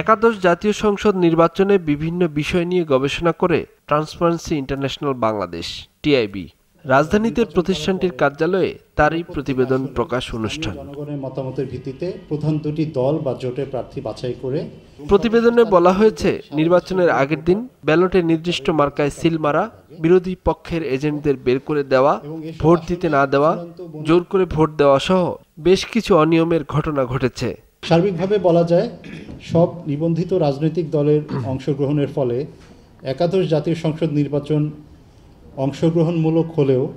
একাদশ জাতীয় সংসদ নির্বাচনে বিভিন্ন বিষয় নিয়ে গবেষণা করে ট্রান্সপারেন্সি ইন্টারন্যাশনাল বাংলাদেশ টিআইবি রাজধানীতে প্রতিষ্ঠানটির কার্যালয়ে তারই প্রতিবেদন প্রকাশ অনুষ্ঠান। মতামতের ভিত্তিতে প্রধান দুটি দল বা জোটের প্রার্থী বাছাই করে প্রতিবেদনে বলা হয়েছে নির্বাচনের আগের দিন ব্যালটে নির্দিষ্ট মার্কায় সিল মারা বিরোধী পক্ষের এজেন্টদের বের করে দেওয়া ভোট দিতে না দেওয়া জোর করে ভোট দেওয়া সহ বেশ কিছু অনিয়মের ঘটনা ঘটেছে। সার্বিকভাবে বলা যায় সব নিবন্ধিত রাজনৈতিক দলের অংশগ্রহণের ফলে একাদশ জাতীয় সংসদ নির্বাচন অংশগ্রহণমূলক হলেও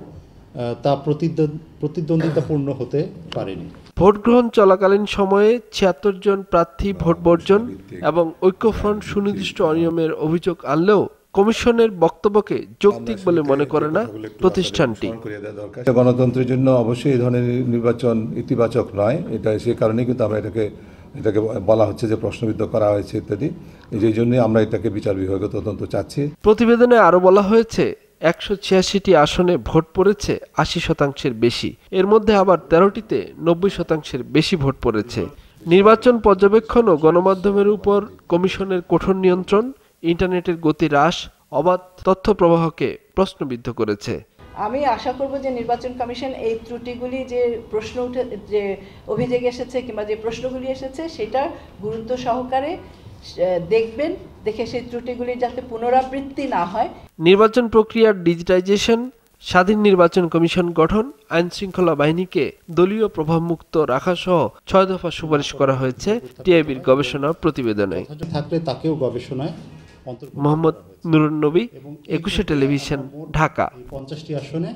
তা প্রতিদ্বন্দ্ব- প্রতিদ্বন্দ্বিতাপূর্ণ হতে পারেনি। ভোট গ্রহণ চলাকালীন সময়ে ছিয়াত্তর জন প্রার্থী ভোট বর্জন এবং ঐক্যফ্রন্ট সুনির্দিষ্ট অনিয়মের অভিযোগ আনলেও কমিশনের বক্তব্যকে যৌক্তিক বলে মনে করে না প্রতিষ্ঠানটি। এটা গণতন্ত্রের জন্য অবশ্যই এই ধরনের নির্বাচন ইতিবাচক নয়। এটা সে কারণে কিন্তু আমরা এটাকে এটাকে বলা হচ্ছে যে প্রশ্নবিদ্ধ করা হয়েছে ইত্যাদি। এই জন্যই আমরা এটাকে বিচার বিভাগে তদন্ত চাচ্ছি। প্রতিবেদনে আরও বলা হয়েছে একশো ছিয়াশিটি আসনে ভোট পড়েছে আশি শতাংশের বেশি। এর মধ্যে আবার তেরোটিতে নব্বই শতাংশের বেশি ভোট পড়েছে। নির্বাচন পর্যবেক্ষণ ও গণমাধ্যমের উপর কমিশনের কঠোর নিয়ন্ত্রণ ইন্টারনেটের গতি হ্রাস অবাধ তথ্য প্রবাহকে প্রশ্নবিদ্ধ করেছে। আমি আশা করব যে নির্বাচন কমিশন এই ত্রুটিগুলি যে প্রশ্ন উঠে যে অভিযোগ এসেছে কিংবা যে প্রশ্নগুলি এসেছে সেটা গুরুত্ব সহকারে দেখবেন দেখে সেই ত্রুটিগুলি যাতে পুনরাবৃত্তি না হয়। নির্বাচন প্রক্রিয়ার ডিজিটাইজেশন স্বাধীন নির্বাচন কমিশন গঠন আইন শৃঙ্খলা বাহিনীকে দলীয় প্রভাবমুক্ত রাখা সহ ছয় দফা সুপারিশ করা হয়েছে টিআইবির গবেষণা প্রতিবেদনে। থাকলে তাকেও গবেষণায় মোহাম্মদ নুরুন নবী একুশে টেলিভিশন ঢাকা। পঞ্চাশটি আসনে